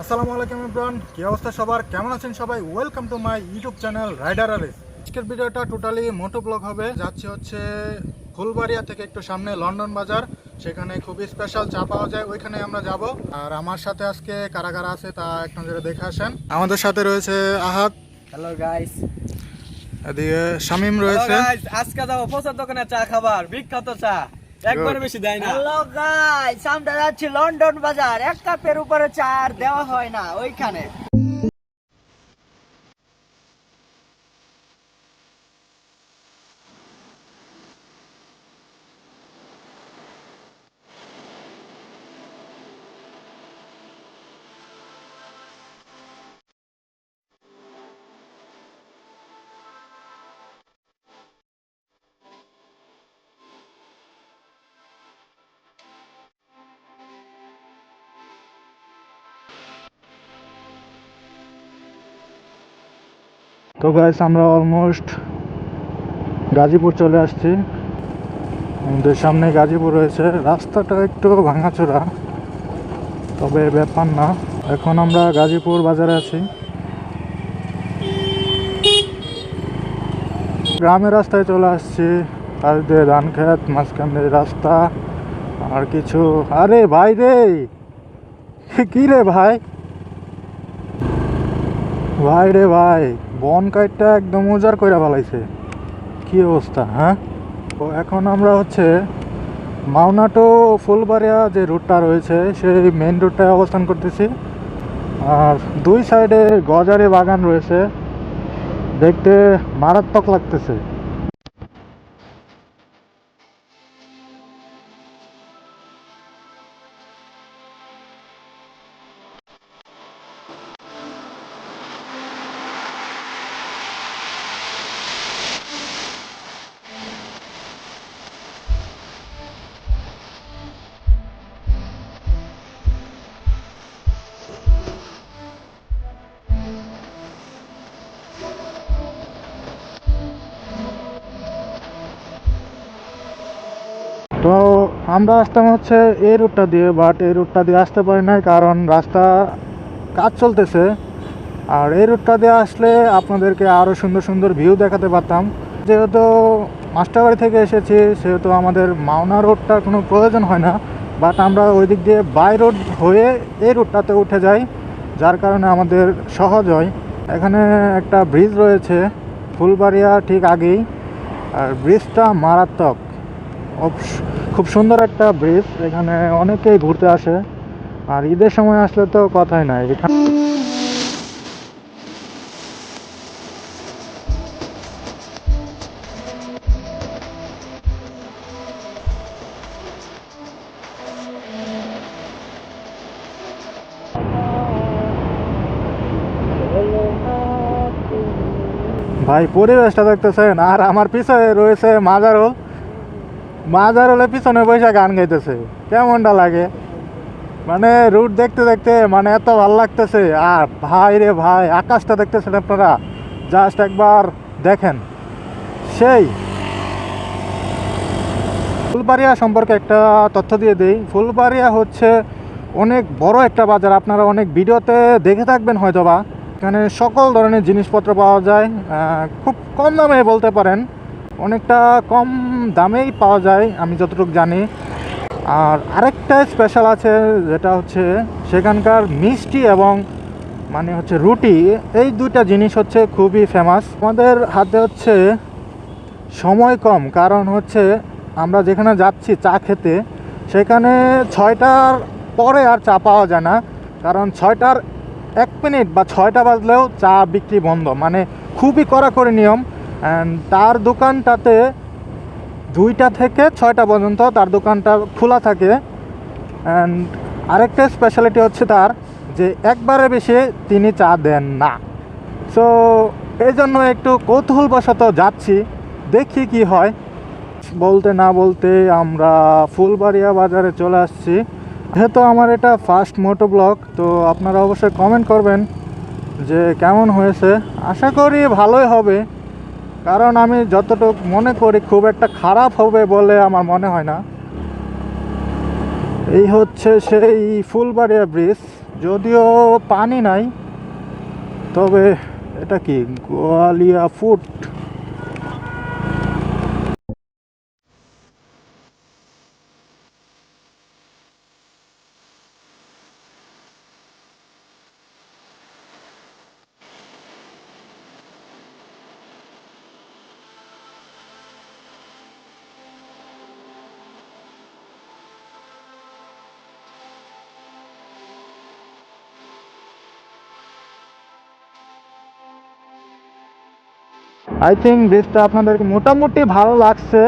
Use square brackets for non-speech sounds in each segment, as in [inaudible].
আসসালামু আলাইকুম ইব্রান কি অবস্থা সবার? কেমন আছেন সবাই? Welcome to my YouTube channel Rider Ares আজকের ভিডিওটা টোটালি মোটো ব্লগ হবে। যাচ্ছে হচ্ছে ফুলবাড়িয়া থেকে একটু সামনে লন্ডন বাজার। সেখানে খুবই স্পেশাল চা পাওয়া যায় ওইখানে আমরা যাব। আর আমার সাথে আজকে কারা কারা আছে তা এক নজরে দেখে আসেন। আমাদের সাথে রয়েছে আহাত। হ্যালো গাইস এদিকে শামিম রয়েছে। গাইস আজকে যাব প্রসাদ দোকানে চা খাবার বিখ্যাত চা। একবারে বেশি দেয় না। হ্যালো গাইস আমরা যাচ্ছি লন্ডন বাজার। এক কাপের উপরে চার দেওয়া হয় না ওইখানে। তো গাইস আমরা অলমোস্ট গাজীপুর চলে আসছি। আমাদের সামনে গাজীপুর রয়েছে। রাস্তাটা একটু ভাঙাচোরা, তবে ব্যাপার না। এখন আমরা গাজীপুর বাজারে আছি। গ্রামের রাস্তায় চলে আসছি। পাশ দিয়ে ধান খেত মাঝখান দিয়ে রাস্তা, আর কিছু। আরে ভাই রে! [laughs] কি রে ভাই? ভাই রে ভাই, বন কাইটটা একদম উজার কইরা ফেলাইছে। কি অবস্থা হ্যাঁ? তো এখন আমরা হচ্ছে মাওনাটো ফুলবাড়িয়া যে রুটটা রয়েছে, সেই মেন রুটটায় অবস্থান করতেছি। আর দুই সাইডে গজারে বাগান রয়েছে। দেখতে মারাত্মক লাগতেছে। আমরা আসতাম হচ্ছে এই রুটটা দিয়ে বাট এই রুটটা দিয়ে আসতে পারি নাই কারণ রাস্তা কাজ চলতেছে। আর এই রুটটা দিয়ে আসলে আপনাদেরকে আরও সুন্দর সুন্দর ভিউ দেখাতে পারতাম। যেহেতু মাস্টারবাড়ি থেকে এসেছি, সেহেতু আমাদের মাওনা রোডটার কোনো প্রয়োজন হয় না বাট আমরা ওই দিক দিয়ে বাই রোড হয়ে এই রুটটাতে উঠে যাই, যার কারণে আমাদের সহজ হয়। এখানে একটা ব্রিজ রয়েছে, ফুলবাড়িয়া ঠিক আগেই। আর ব্রিজটা মারাত্মক। খুব সুন্দর একটা ব্রিজ এখানে অনেকেই ঘুরতে আসে। আর ঈদের সময় আসলে তো কথাই নাই। এখানে ভাই, পরিবেশটা দেখতেছেন? আর আমার পিছনে রয়েছে মাজারুল হলে পিছনে বসে গান গাইতেছে। কেমনটা লাগে? মানে রুট দেখতে দেখতে মানে এত ভালো লাগতেছে। আর ভাই রে ভাই, আকাশটা দেখতেছেন আপনারা? জাস্ট একবার দেখেন। সেই। ফুলবাড়িয়া সম্পর্কে একটা তথ্য দিয়ে দিই। ফুলবাড়িয়া হচ্ছে অনেক বড় একটা বাজার। আপনারা অনেক ভিডিওতে দেখে থাকবেন হয়তোবা। এখানে সকল ধরনের জিনিসপত্র পাওয়া যায়। খুব কম দামে বলতে পারেন। অনেকটা কম দামেই পাওয়া যায়, আমি যতটুকু জানি। আর আরেকটা স্পেশাল আছে, যেটা হচ্ছে সেখানকার মিষ্টি এবং মানে হচ্ছে রুটি। এই দুইটা জিনিস হচ্ছে খুবই ফেমাস আমাদের হাতে হচ্ছে সময় কম, কারণ হচ্ছে আমরা যেখানে যাচ্ছি চা খেতে, সেখানে ছয়টার পরে আর চা পাওয়া যায় না। কারণ ছয়টার এক মিনিট বা ছয়টা বাজলেও চা বিক্রি বন্ধ। মানে খুবই কড়াকড়ি নিয়ম। তার দোকানটাতে দুইটা থেকে ছয়টা পর্যন্ত তার দোকানটা খোলা থাকে। অ্যান্ড আরেকটা স্পেশালিটি হচ্ছে তার যে একবারে বেশি তিনি চা দেন না। সো এই জন্য একটু কৌতূহলবশত যাচ্ছি, দেখি কি হয়। বলতে না বলতে আমরা ফুলবাড়িয়া বাজারে চলে আসছি। যেহেতু আমার এটা ফার্স্ট মোটো ব্লগ তো আপনারা অবশ্যই কমেন্ট করবেন যে কেমন হয়েছে। আশা করি ভালোই হবে। কারণ আমি যতটুকু মনে করি খুব একটা খারাপ হবে বলে আমার মনে হয় না। এই হচ্ছে সেই ফুলবাড়িয়া ব্রিজ। যদিও পানি নাই, তবে এটা কি? গোয়ালিয়া ফুড আই থিঙ্ক ব্রিজটা আপনাদেরকে মোটামুটি ভালো লাগছে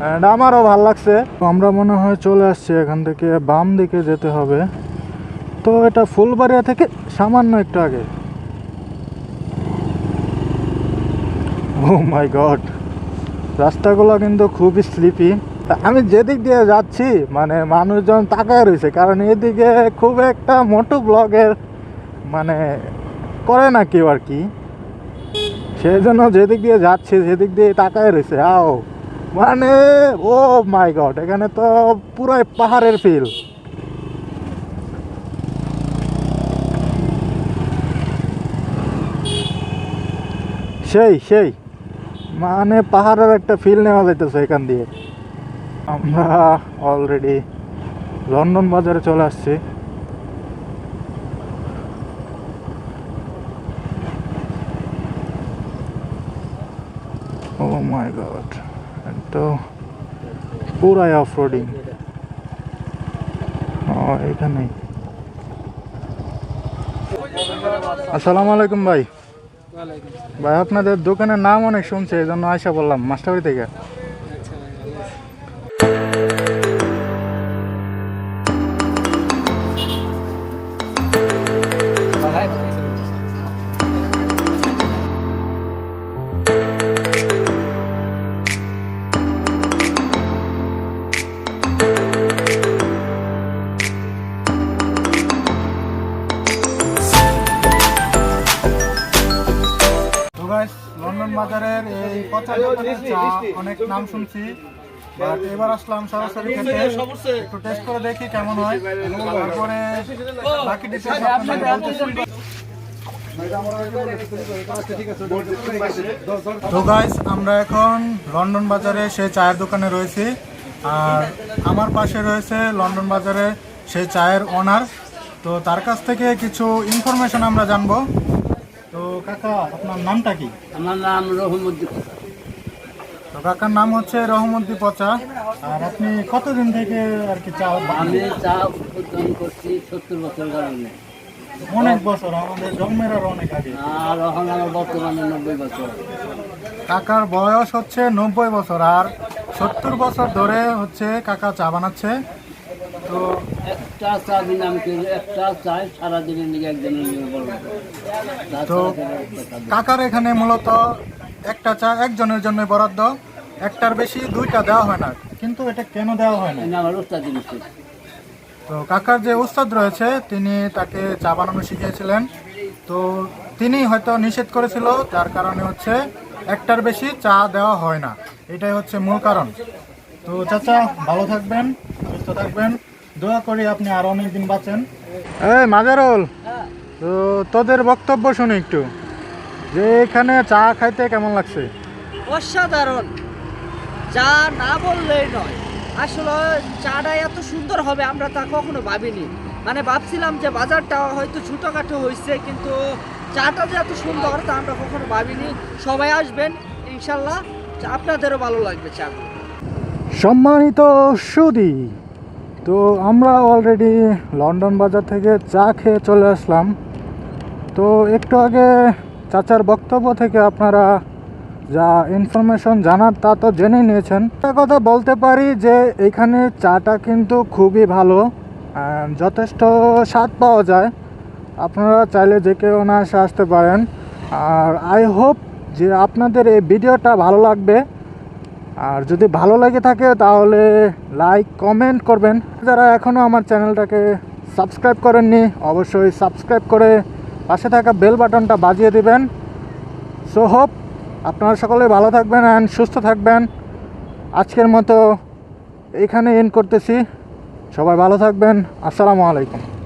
অ্যান্ড আমারও ভালো লাগছে। আমরা মনে হয় চলে আসছি এখান থেকে বাম দিকে যেতে হবে। তো এটা ফুলবাড়িয়া থেকে সামান্য একটু আগে। ও মাই গড রাস্তাগুলো কিন্তু খুবই স্লিপি আমি যেদিক দিয়ে যাচ্ছি মানে মানুষজন তাকায় রয়েছে, কারণ এদিকে খুব একটা মোটো ব্লগের মানে করে না কেউ আর কি। সেই জন্য যেদিক দিয়ে যাচ্ছে, সেদিক দিয়ে তাকায় রয়েছে। আও। মানে ও মাই গড এখানে তো পুরাই পাহাড়ের ফিল সেই সেই। মানে পাহাড়ের একটা ফিল নেওয়া যাইতেছে এখান দিয়ে। আমরা অলরেডি লন্ডন বাজারে চলে আসছি। মাই গড তো পুরাই অফ রোডিং এখানেই। আসসালামু আলাইকুম ভাই। ভাই আপনাদের দোকানের নাম অনেক শুনছে এই জন্য আয়সা বললাম মাস্টারবাড়ি থেকে। বাজারের এই পচা দোকানের চা অনেক নাম শুনছি। বাট এবার আসলাম সরাসরি খেতে। একটু টেস্ট করে দেখি কেমন হয়। তারপরে বাকি ডিটেলস আপনাদের তো গাইস আমরা এখন লন্ডন বাজারে সেই চায়ের দোকানে রয়েছি। আর আমার পাশে রয়েছে লন্ডন বাজারে সেই চায়ের ওনার তো তার কাছ থেকে কিছু ইনফরমেশন আমরা জানব। তো কাকা আপনার নামটা কি? আমার নাম রহমুদ্দিন তো কাকার নাম হচ্ছে রহমদ্দি পচা। আর আপনি কতদিন থেকে আর কি চা আমি চা উৎপাদন করছি সত্তর বছর কারণে অনেক বছর আমাদের জন্মের আর অনেক আগে। আর এখন আমার বর্তমানে নব্বই বছর। কাকার বয়স হচ্ছে নব্বই বছর আর সত্তর বছর ধরে হচ্ছে কাকা চা বানাচ্ছে। তো একটা চা দিন আমি একটা চাই সারাদিনের দিকে একজনের তো কাকার এখানে মূলত একটা চা একজনের জন্য বরাদ্দ একটার বেশি দুইটা দেওয়া হয় না। কিন্তু এটা কেন দেওয়া হয় না? আমার উস্তাদ জিনিস। তো কাকার যে উস্তাদ রয়েছে তিনি তাকে চা বানানো শিখিয়েছিলেন। তো তিনি হয়তো নিষেধ করেছিল যার কারণে হচ্ছে একটার বেশি চা দেওয়া হয় না। এটাই হচ্ছে মূল কারণ। তো চাচা ভালো থাকবেন সুস্থ থাকবেন। দোয়া করি আপনি আরও অনেক দিন বাঁচেন। এই মাজারুল তো তোদের বক্তব্য শুনি একটু। যে এখানে চা খাইতে কেমন লাগছে? অসাধারণ। চা না বললেই নয়। আসলে চাটা এত সুন্দর হবে আমরা তা কখনো ভাবিনি। মানে ভাবছিলাম যে বাজারটা হয়তো ছোটোখাটো হয়েছে কিন্তু চাটা যে এত সুন্দর তা আমরা কখনো ভাবিনি। সবাই আসবেন ইনশাল্লাহ। চা আপনাদেরও ভালো লাগবে চা। সম্মানিত সুদি তো আমরা অলরেডি লন্ডন বাজার থেকে চা খেয়ে চলে আসলাম। তো একটু আগে চাচার বক্তব্য থেকে আপনারা যা ইনফরমেশন জানার তা তো জেনে নিয়েছেন। একটা কথা বলতে পারি যে এখানে চাটা কিন্তু খুবই ভালো যথেষ্ট স্বাদ পাওয়া যায়। আপনারা চাইলে যে কেউ না আসতে পারেন। আর আই হোপ যে আপনাদের এই ভিডিওটা ভালো লাগবে। আর যদি ভালো লেগে থাকে, তাহলে লাইক কমেন্ট করবেন। যারা এখনও আমার চ্যানেলটাকে সাবস্ক্রাইব করেননি, অবশ্যই সাবস্ক্রাইব করে পাশে থাকা বেল বাটনটা বাজিয়ে দিবেন। সো হোপ আপনারা সকলে ভালো থাকবেন অ্যান্ড সুস্থ থাকবেন। আজকের মতো এখানে এন্ড করতেছি। সবাই ভালো থাকবেন। আসসালামু আলাইকুম।